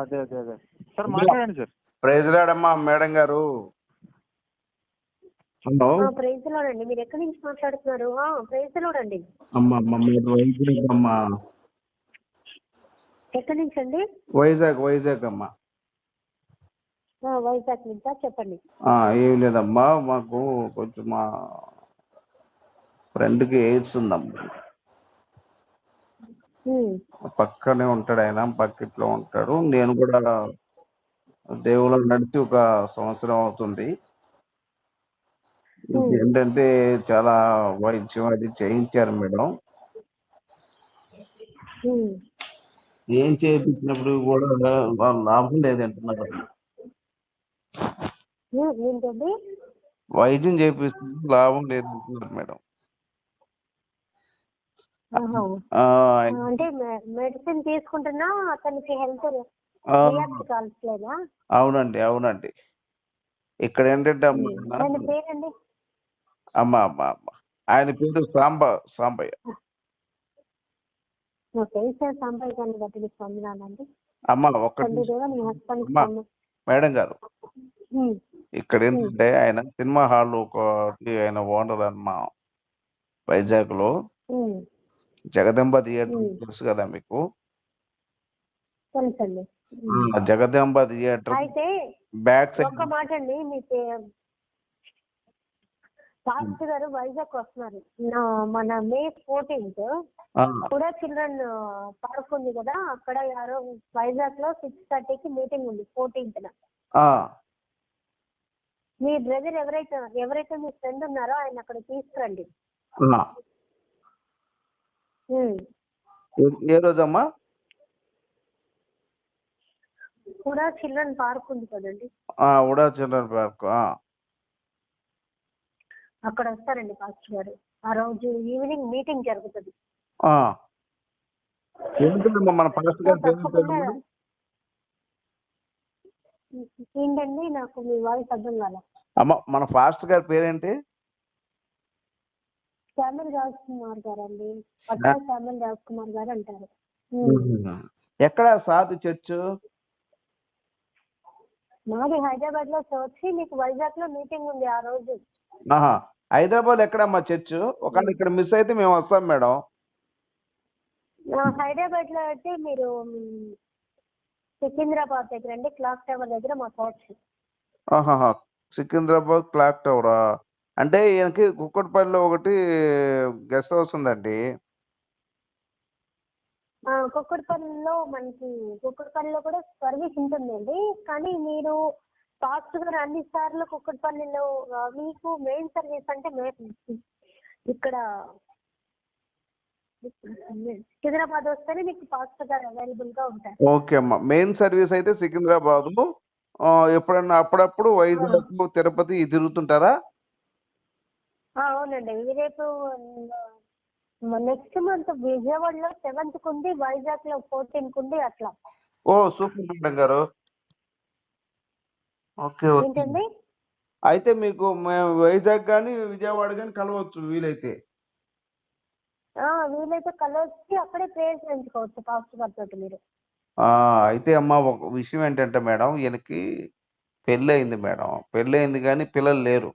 అదే అదే అదే. సార్ మాట్లాడండి సార్. ప్రైజ్ రాడమ్మా మేడం గారు. హలో. ప్రైజ్ లోడండి మీరు ఎక్కడి నుంచి మాట్లాడుతున్నారు? ప్రైజ్ లోడండి అమ్మా అమ్మ మీరు వైజాగ్ అమ్మా. ఎక్కడి నుంచి అండి? వైజాగ్ వైజాగ్ అమ్మా. ఆ, వైజాగ్ నుంచా? చెప్పండి. ఆ, ఏం లేదమ్మా. మాకు కొంచెం మా ఫ్రెండ్కి ఎయిడ్స్ ఉందమ్మా. పక్కనే ఉంటాడు ఆయన పక్కిట్లో ఉంటాడు. నేను కూడా దేవుళ్ళు నడిచి ఒక సంవత్సరం అవుతుంది. ఏంటంటే చాలా వైద్యం అది చేయించారు మేడం. ఏం చేయించినప్పుడు కూడా వాళ్ళ లాభం లేదంటున్నారు. వైద్యం చేపిస్తుంది లాభం లేదంటున్నారు మేడం. అంటే మెడిసిన్ తీసుకుంటున్నా అతనికి హెల్త్ అవునండి అవునండి. ఇక్కడ ఏంటంటే అమ్మ అమ్మ అమ్మ అమ్మ. ఆయన పేరు సాంబ సాంబయ్య. అమ్మ అమ్మా. మేడం గారు. ఇక్కడ ఏంటంటే ఆయన సినిమా హాల్ ఒకటి ఆయన ఓనర్ అన్నమా వైజాగ్లో జగదంబ థియేటర్. తెలుసు కదా మీకు? తెలుసండి. జగదంబ థియేటర్ అయితే బ్యాక్ సైడ్ ఒక్క మాట అండి మీ పే- పాస్టర్ గారు వైజాగ్ వస్తున్నారు. మన మే ఫోర్టీన్త్ కూడా చిల్డ్రన్ పార్క్ ఉంది కదా అక్కడ యారో వైజాగ్లో సిక్స్ థర్టీకి మీటింగ్ ఉంది ఫోర్టీన్త్ మీ బ్రదర్ ఎవరైతే ఎవరైతే మీ ఫ్రెండ్ ఉన్నారో ఆయన అక్కడ తీసుకురండి. ఏ- ఏ రోజమ్మా? కూడా చిల్డ్రన్ పార్క్ ఉంది కదండి. ఆ, ఉడా చిల్డ్రన్ పార్క్ ఆ. అక్కడ వస్తారండి పాస్టర్ గారు. ఆ రోజు ఈవినింగ్ మీటింగ్ జరుగుతుంది. మన పాస్టర్ గారి? ఏంటండి నాకు మీ వాయిస్ అర్థం కాల. అమ్మ మన పాస్టర్ గారి పేరేంటి? శ్యామల్ రాజ్ కుమార్ గారు అండి శ్యామల్ రాజ్ కుమార్ గారు అంటారు. ఎక్కడ సాధు చర్చ్? మాది హైదరాబాద్లో వచ్చి మీకు వైజాగ్లో మీటింగ్ ఉంది ఆ రోజు. హైదరాబాద్ ఎక్కడమ్మా చర్చ్? ఒకవేళ ఇక్కడ మిస్ అయితే మేము వస్తాం మేడం. హైదరాబాద్లో అయితే మీరు మ్, సికింద్రాబాద్ దగ్గర అండి క్లాక్ టవర్ దగ్గర మా చర్చ్. సికింద్రాబాద్ క్లాక్ టవరా? అంటే ఈయనకి కుక్కటిపల్లిలో ఒకటి గెస్ట్ హౌస్ ఉందండి. కుక్కడపల్లిలో మనకి కుక్కడపల్లిలో కూడా సర్వీస్ ఉంటుందండి. కానీ మీరు ఫాస్ట్గా అన్ని సార్లు కుక్కడపల్లిలో మీకు మెయిన్ సర్వీస్ అంటే ఇక్కడ సికింద్రాబాద్ వస్తేనే మీకు ఫాస్ట్గా అవైలబుల్గా ఉంటారు. ఓకే అమ్మా. మెయిన్ సర్వీస్ అయితే సికింద్రాబాద్. ఎప్పుడన్నా అప్పుడప్పుడు వైజాగ్ తిరుపతి తిరుగుతుంటారా? అవునండి. రేపు నెక్స్ట్ మంత్ విజయవాడలో సెవెంత్కు ఉంది వైజాగ్లో ఫోర్టీన్కు ఉంది అట్లా. ఓ సూపర్ మేడం గారు. ఓకే ఏంటండి? అయితే మీకు మేము వైజాగ్ కానీ విజయవాడ కానీ కలవచ్చు వీలైతే. ఆ, వీలైతే కలవచ్చి అక్కడే ప్రేయర్ చేయించుకోవచ్చు గారి తోటి మీరు. ఆ అయితే అమ్మ ఒక విషయం ఏంటంటే మేడం ఈయనకి పెళ్ళి అయింది మేడం. పెళ్ళి అయింది కానీ పిల్లలు లేరు.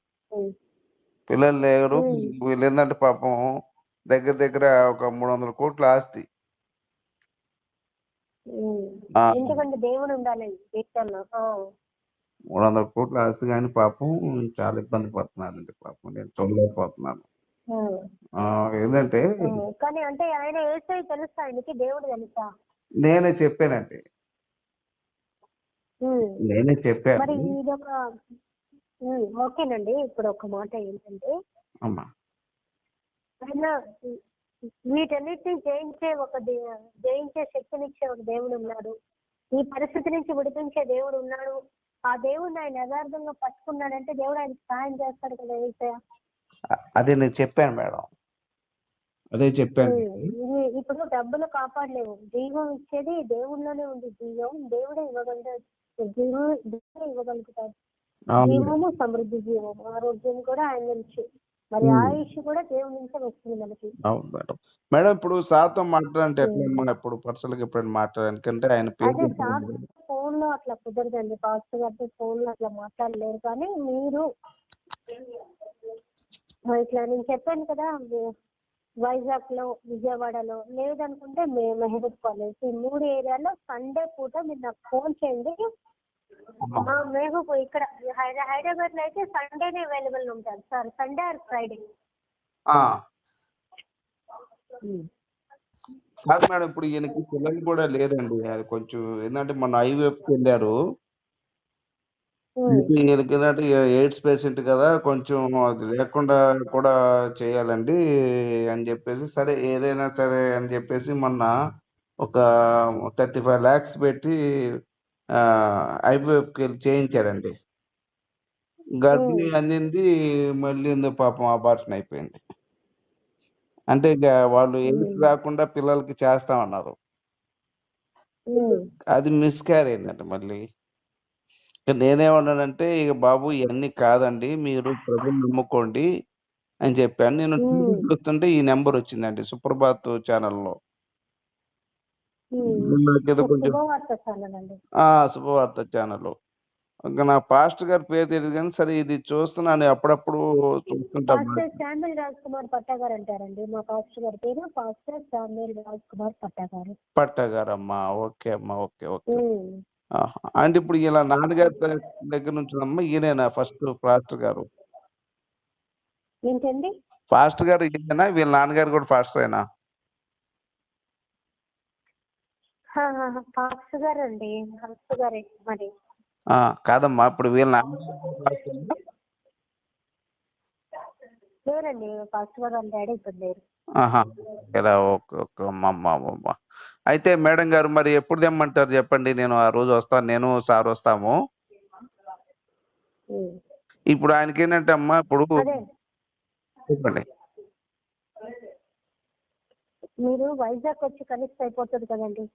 పిల్లలు లేరు. వీళ్ళు ఏంటంటే పాపం దగ్గర దగ్గర ఒక మూడు వందల కోట్ల ఆస్తి. ఎందుకంటే దేవుడు ఉండాలి. మూడు వందల కోట్ల ఆస్తి కానీ పాపం చాలా ఇబ్బంది పడుతున్నారండి పాపం. నేను చూడలేకపోతున్నాను. ఏంటంటే. కానీ అంటే ఆయన ఏసై తెలుసా ఆయనకి దేవుడు తెలుసా? నేనే చెప్పానండి. నేనే చెప్పాను. ఓకేనండి. ఇప్పుడు ఒక మాట ఏంటంటే అమ్మా. ఆయన వీటన్నిటిని జయించే ఒక జయించే శక్తినిచ్చే ఒక దేవుడు ఉన్నాడు. ఈ పరిస్థితి నుంచి విడిపించే దేవుడు ఉన్నాడు. ఆ దేవుడిని ఆయన యథార్థంగా పట్టుకున్నాడంటే దేవుడు ఆయనకి సహాయం చేస్తాడు కదా ఏసయ్య? అ- అదే నేను చెప్పాను మేడం. అదే చెప్పాను. ఇప్పుడు డబ్బులు కాపాడలేవు. జీవం ఇచ్చేది దేవుళ్ళలోనే ఉంది. జీవం దేవుడే ఇవ్వగలడు జీవం దేవుడే ఇవ్వగలుగుతాడు. జీవము సమృద్ధి జీవం ఆరోగ్యం కూడా ఆయన నుంచి. మరి. ఆయుష్ కూడా దేవుడి నుంచే వస్తుంది మనకి. అవును మేడం. మేడం ఇప్పుడు సార్తో మాట్లాడంటే ఎట్లా ఇప్పుడు ఎప్పుడైనా మాట్లాడాలి ఎందుకంటే ఆయన ఫోన్లో అట్లా కుదరదండి. పాస్టర్ గారితో ఫోన్లో అట్లా మాట్లాడలేరు. కానీ మీరు మరి ఇట్లా నేను చెప్పాను కదా వైజాగ్లో విజయవాడలో లేదనుకుంటే మే మెహబూబ్ కాలేజ్. ఈ మూడు ఏరియాలో సండే పూట మీరు నాకు ఫోన్ చేయండి. మెహబూబ్ ఇక్కడ హైద- హైదరాబాద్లో అయితే సండేనే అవైలబుల్ ఉంటారు సార్. Sunday or Friday? ఆ. కాదు మేడం ఇప్పుడు ఈయనకి పిల్లలు కూడా లేరండి. అది కొంచెం ఏంటంటే మన ఐవీఎఫ్కి వెళ్ళారు. ఈయనకి ఏంటంటే ఎయిడ్స్ పేషెంట్ కదా కొంచెం అది లేకుండా కూడా చేయాలండి అని చెప్పేసి సరే ఏదైనా సరే అని చెప్పేసి మొన్న ఒక థర్టీ ఫైవ్ ల్యాక్స్ పెట్టి ఐవీఎఫ్కి వెళ్ళి చేయించారండి గర్భిణి అందింది మళ్ళీ ఏందో పాపం అబార్షన్ అయిపోయింది. అంటే ఇక వాళ్ళు ఎయిడ్స్ రాకుండా పిల్లలకి చేస్తామన్నారు. అది మిస్క్యార్ అయిందండి మళ్ళీ. నేనేమన్నానంటే ఇక బాబు ఇవన్నీ కాదండి మీరు ప్రభుని నమ్ముకోండి అని చెప్పాను. నేను చూస్తుంటే ఈ నెంబర్ వచ్చిందండి సుప్రభాత్ ఛానల్లో. కొంచెం శుభవార్త ఛానల్ ఇంకా నా పాస్టర్ గారి పేరు తెలియదు కానీ సరే ఇది చూస్తున్నాను అప్పుడప్పుడు చూస్తుంటా పాస్టర్ శామ్యుల్ రాజ్ కుమార్ పట్టా గారు అంటారండి. మా పాస్టర్ గారి పేరు పాస్టర్ శామ్యుల్ రాజ్ కుమార్ పట్టా గారు. పట్టగారమ్మా ఓకే అమ్మా ఓకే ఓకే. అంటే ఇప్పుడు ఇలా నాన్నగారి దగ్గర నుంచి అమ్మా ఈయనేనా ఫస్ట్ పాస్టర్ గారు? ఏంటండి? పాస్టర్ గారు ఈయనేనా? వీళ్ళ నాన్నగారు కూడా పాస్టర్ అయినా గారు మరి. ఆ, కాదమ్మా ఇప్పుడు వీళ్ళ? లేరండి గారు వాళ్ళ డాడీ ఇప్పుడు లేరు. అయితే మేడం గారు మరి ఎప్పుడు తెమ్మంటారు చెప్పండి నేను ఆ రోజు వస్తాను నేను సార్ వస్తాము. ఇప్పుడు ఆయనకి ఏంటంటే అమ్మా ఇప్పుడు చెప్పండి. మీరు వైజాగ్ వచ్చి కనెక్ట్ అయిపోతుంది కదండి.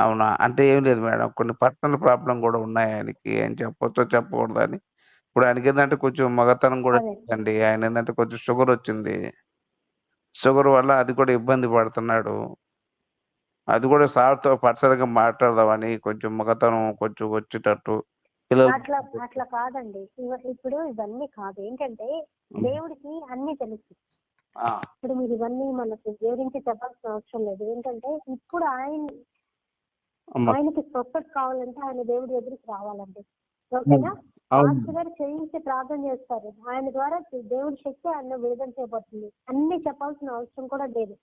అవునా? అంటే ఏం లేదు మేడం. కొన్ని పర్సనల్ ప్రాబ్లం కూడా ఉన్నాయి ఆయనకి. ఏం చెప్పొచ్చో చెప్పకూడదు అని ఇప్పుడు ఆయనకి ఏంటంటే కొంచెం మగతనం కూడా అదే. ఆయన ఏంటంటే కొంచెం షుగర్ వచ్చింది. షుగర్ వల్ల అది కూడా ఇబ్బంది పడుతున్నాడు. అది కూడా సార్తో పర్సనల్గా మాట్లాడదామని కొంచెం మగతనం కొంచెం వచ్చేటట్టు పిల్లలు అట్లా అట్లా కాదండి. ఇవ- ఇప్పుడు ఇవన్నీ కాదు. ఏంటంటే దేవుడికి అన్ని తెలుసు. ఆ, ఇప్పుడు మీరు ఇవన్నీ మనకు వివరించి చెప్పాల్సిన అవసరం లేదు. ఏంటంటే ఇప్పుడు ఆయన ఆయనకి స్వస్థత కావాలంటే ఆయన దేవుడి దగ్గరికి రావాలండి. ఓకేనా? గారు చేయించి ప్రార్థన చేస్తారు. ఆయన ద్వారా దేవుడి శక్తి ఆయన విడుదల చేయబడుతుంది. అన్ని చెప్పాల్సిన అవసరం కూడా లేదు.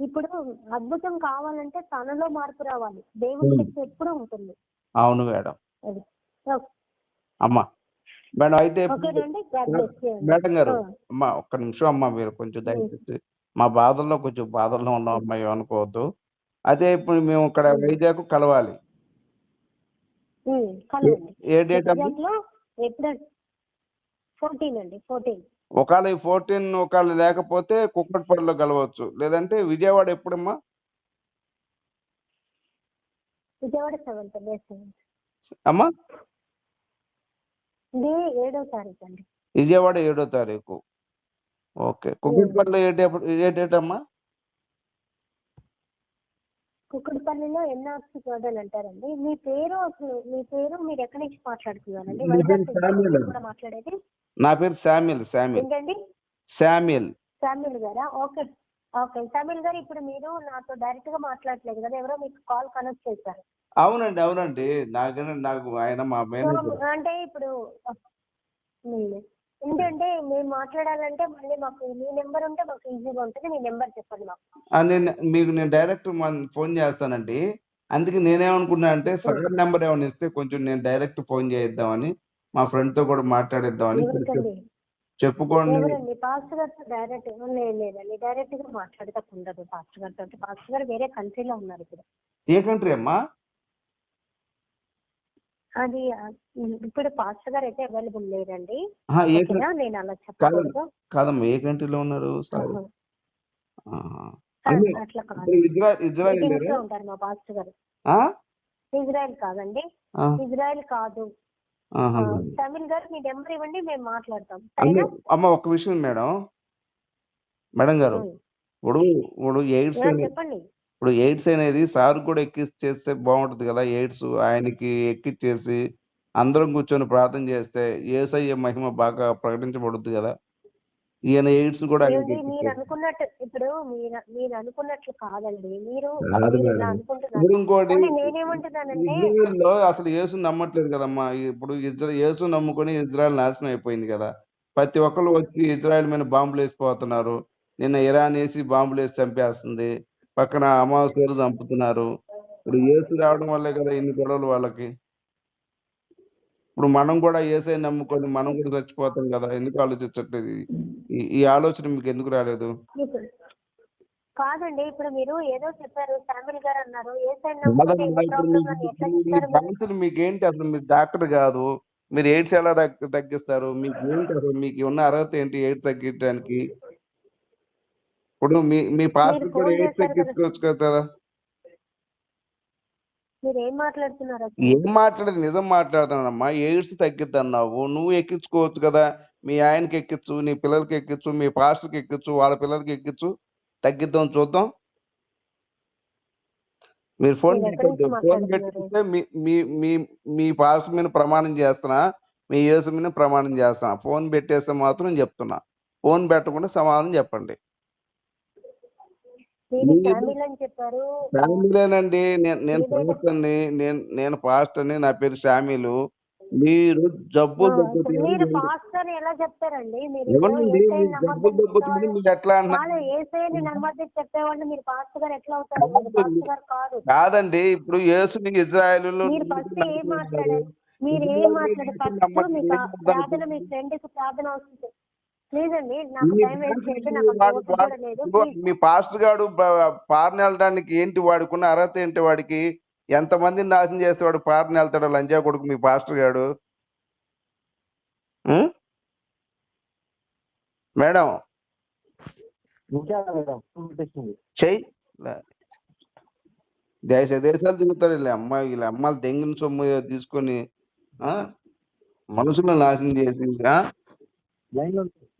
ఇప్పుడు అద్భుతం కావాలంటే తనలో మార్పు రావాలి. దేవుడి. శక్తి ఎప్పుడూ ఉంటుంది. అవును మేడం. అమ్మా. మేడం అయితే. మేడం గారు. అమ్మా ఒక్క నిమిషం అమ్మా మీరు కొంచెం దయచేసి మా బాధల్లో కొంచెం బాధల్లో ఉన్నాం అమ్మా ఏమనుకోవద్దు. అదే ఇప్పుడు మేము ఇక్కడ వైజాగ్ కలవాలి. ఏ డేట్ ఫోర్టీన్ అండి ఫోర్టీన్. ఒకవేళ ఈ ఫోర్టీన్ ఒకవేళ లేకపోతే కుక్కట్పల్లిలో కలవచ్చు. లేదంటే Vijayawada ఎప్పుడమ్మా? Vijayawada seventh May seventh. అమ్మా? ఏడో తారీఖు అండి విజయవాడ ఏడో తారీఖు. ఓకే. కుక్కట్పల్లిలో ఏ డేట్ ఏ డేట్ అమ్మా? కుక్కడపల్లిలో ఎన్ఆర్సీ గార్డెన్ అంటారండి. మీ పేరు అసలు మీ పేరు మీరు ఎక్కడి నుంచి మాట్లాడుతున్నారండి? వైజాగ్. కూడా మాట్లాడేది? నా పేరు శామ్యుల్ శామ్యుల్. ఏంటండి? శామ్యుల్. శామ్యుల్ గారా? Okay okay. శామ్యుల్ గారు ఇప్పుడు మీరు నాతో డైరెక్ట్గా మాట్లాడలేదు కదా ఎవరో మీకు కాల్ కనెక్ట్ చేశారు. అవునండి అవునండి. నాకనే నాకు ఆయన మా మేనేజర్. అంటే ఇప్పుడు. ఏంటంటే మేము మాట్లాడాలంటే మళ్ళీ మాకు మీ నెంబర్ ఉంటే మాకు ఈజీగా ఉంటుంది మీ నెంబర్ చెప్పండి మాకు. ఆ, నేను మీకు నేను డైరెక్ట్ మన ఫోన్ చేస్తానండి. అందుకే నేనేమనుకున్నా అంటే సగం నెంబర్ ఏమైనా ఇస్తే కొంచెం నేను డైరెక్ట్ ఫోన్ చేద్దామని మా ఫ్రెండ్తో కూడా మాట్లాడేద్దామని ఎవరికండి చెప్పుకోండి. ఎవరండి? పాస్టర్ గారితో డైరెక్ట్ లేదు లేదండి డైరెక్ట్గా మాట్లాడతా ఉండదు. పాస్టర్ గారితో పాస్టర్ గారు వేరే కంట్రీలో ఉన్నారు ఇప్పుడు. ఏ కంట్రీ అమ్మా? అది ఇప్పుడు పాస్టర్ గారు అయితే అవైలబుల్ లేరండి. నేను అలా చెప్పకూడదు కాదమ్మా ఏ కంట్రీలో ఉన్నారు. అట్లా కాదు. ఇజ్రాయెల్ ఉంటారు మా పాస్టర్ గారు? ఇజ్రాయెల్ కాదండి. ఇజ్రాయెల్ కాదు. తమిళ్ గారు మీ నెంబర్ ఇవ్వండి మేము మాట్లాడతాం. అమ్మ ఒక్క విషయం మేడం. మేడం గారు. ఇప్పుడు ఇప్పుడు ఎయిడ్స్ చెప్పండి. ఇప్పుడు ఎయిడ్స్ అనేది సార్ కూడా ఎక్కిచ్చేస్తే బాగుంటది కదా ఎయిడ్స్ ఆయనకి ఎక్కిచ్చేసి అందరం కూర్చొని ప్రార్థన చేస్తే ఏసయ్య మహిమ బాగా ప్రకటించబడుద్ది కదా. ఈయన ఎయిడ్స్ కూడా మీరు అనుకున్నట్టు ఇప్పుడు మీరు అనుకున్నట్లు కాదండి మీరు ఇంకోటి కానీ నేనేమంటున్నానంటే ఇజ్రాయెల్లో అసలు యేసు నమ్మట్లేదు కదమ్మా. ఇప్పుడు ఇజ్రా యేసు నమ్ముకొని ఇజ్రాయెల్ నాశనం అయిపోయింది కదా. ప్రతి ఒక్కరు వచ్చి ఇజ్రాయెల్ మీద బాంబులు వేసిపోతున్నారు నిన్న ఇరాన్ వేసి బాంబులు వేసి చంపేస్తుంది. పక్కన అమావాస్య రోజు చంపుతున్నారు. ఇప్పుడు యేసు రావడం వల్లే కదా ఇన్ని గొడవలు వాళ్ళకి. ఇప్పుడు మనం కూడా ఏసై నమ్ముకొని మనం కూడా చచ్చిపోతాం కదా. ఎందుకు ఆలోచించట్లేదు? ఈ ఆలోచన మీకు ఎందుకు రాలేదు? కాదండి ఇప్పుడు మీరు ఏదో చెప్పారు శామిల్ గారు అన్నారు మీకేంటి అసలు? మీరు డాక్టర్ కాదు. మీరు ఎయిడ్స్ ఎలా తగ్గి- తగ్గిస్తారు? మీకు ఏంటి అసలు? మీకు ఉన్న అర్హత ఏంటి ఎయిడ్స్ తగ్గించడానికి? ఇప్పుడు మీ మీ పాస్టర్ మీరు కూడా ఎయిడ్స్ చేశారు కదా. ఏం మాట్లాడేది? నిజం మాట్లాడుతున్నానమ్మా. ఎయిడ్స్ తగ్గిద్ది అన్నావు నువ్వు ఎక్కించుకోవచ్చు కదా. మీ ఆయనకి ఎక్కించు నీ పిల్లలకి ఎక్కించు మీ పాస్టర్కి ఎక్కించు వాళ్ళ పిల్లలకి ఎక్కించు. తగ్గిద్దాం చూద్దాం. మీరు ఫోన్ ఫోన్? పెట్టిస్తే మీ మీ మీ పాస్టర్ మీద ప్రమాణం చేస్తున్నా మీ యేసు మీద ప్రమాణం చేస్తున్నా. ఫోన్ పెట్టేస్తే మాత్రం చెప్తున్నా. ఫోన్ పెట్టకుండా సమాధానం చెప్పండి. శామిల్ ఫ్యామిలీనండి నేను పాస్టర్ని నేను నేను పాస్టర్ని నా పేరు షామీలు మీరు జబ్బు దగ్గుతుంది మీరు ఎట్లా అంటున్నారు కాదండి. ఇప్పుడు యేసుని ఇజ్రాయెల్ మీరు ఏం మాట్లాడారు? ప్రార్థన మీ ఫ్రెండ్కి ప్రార్థన వస్తుంది. మీ పాస్టర్ గారు పార్ని వెళ్ళడానికి ఏంటి వాడుకున్న అర్హత ఏంటి వాడికి? ఎంత మందిని నాశనం చేస్తే వాడు పార్ని వెళ్తాడు? లంజా కొడుకు మీ పాస్టర్ గారు? మేడం. ఇంకా మేడం పెట్టేసింది చెయ్యి దేశ దేశాలు తిరుగుతారు వీళ్ళ అమ్మాయి వీళ్ళ అమ్మాయిలు దెంగిన సొమ్ము తీసుకొని ఆ? మనుషులను నాశనం చేసి?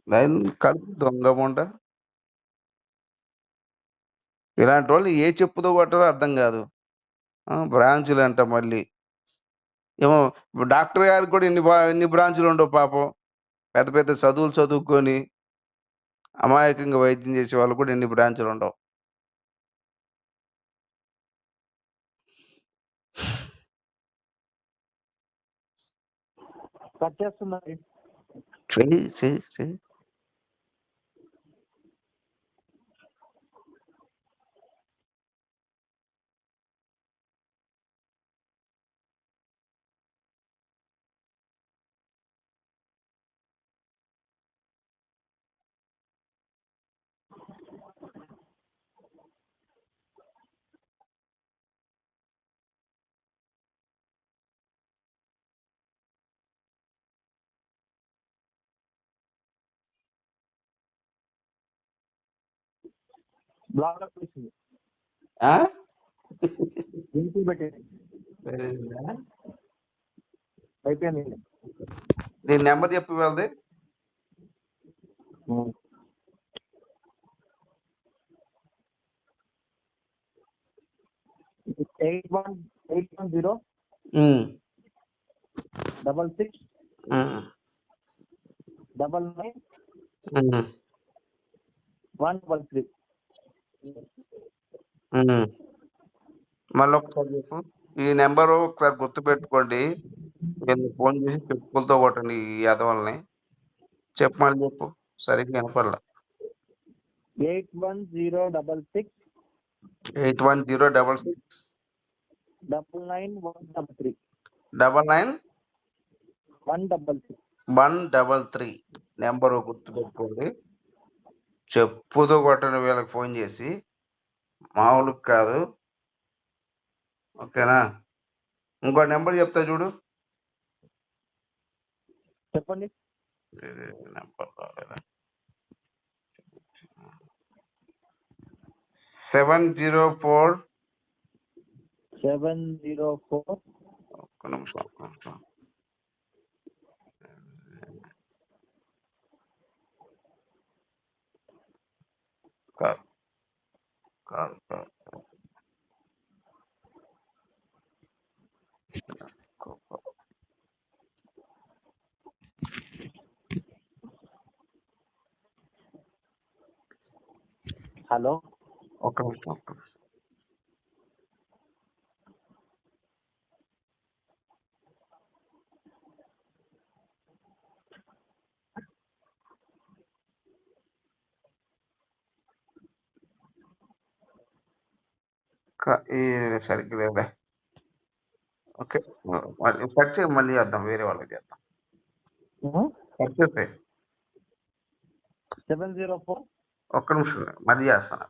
లైన్ లైన్ కలిపి దొంగ మొండ ఇలాంటి వాళ్ళు ఏ చెప్పుతో కొట్టారో అర్థం కాదు. బ్రాంచులు అంట మళ్ళీ. ఏమో డాక్టర్ గారికి కూడా ఎన్ని బా- ఎన్ని బ్రాంచులు ఉండవు పాపం. పెద్ద పెద్ద చదువులు చదువుకొని అమాయకంగా వైద్యం చేసే వాళ్ళు కూడా ఎన్ని బ్రాంచులు ఉండవు. కట్ చెయ్యి చెయ్యి. బ్లాక్ పెట్టేసింది ఆ? లింక్ పెట్టేసి అయిపోయింది దీని నెంబర్ చెప్పి వెళ్ళది eight one eight one zero um, double six um, double nine um, one double three మళ్ళీ ఒకసారి చెప్పు. ఈ నెంబర్ ఒకసారి గుర్తు పెట్టుకోండి. నేను ఫోన్ చేసి చెప్పులతో కొట్టండి ఈ యదవల్ని. చెప్పు మళ్ళీ చెప్పు. సరిగ్గా వినపడలా. Eight one zero double six. Eight one zero double six. Double nine one double three. Double nine one double three one double three. Number గుర్తు పెట్టుకోండి. చెప్పుతో కొట్టండి వీళ్ళకి ఫోన్ చేసి మామూలు కాదు. ఓకేనా? ఇంకో నెంబర్ చెప్తా చూడు. చెప్పండి. Number seven zero four. Seven zero four. ఒక్క నిమిషం ఒక్క నిమిషం. కాదు కాదు కాదు హలో ఒక్క నిమిషం ఒక్క క- ఈ సరిగ్గా లేదులే ఓకే. మళ్ళీ కట్ చేయి మళ్ళీ చేద్దాం. వేరే వాళ్ళకి చేద్దాం. Cut seven zero four? ఒక్క నిమిషం మళ్ళీ చేస్తాను.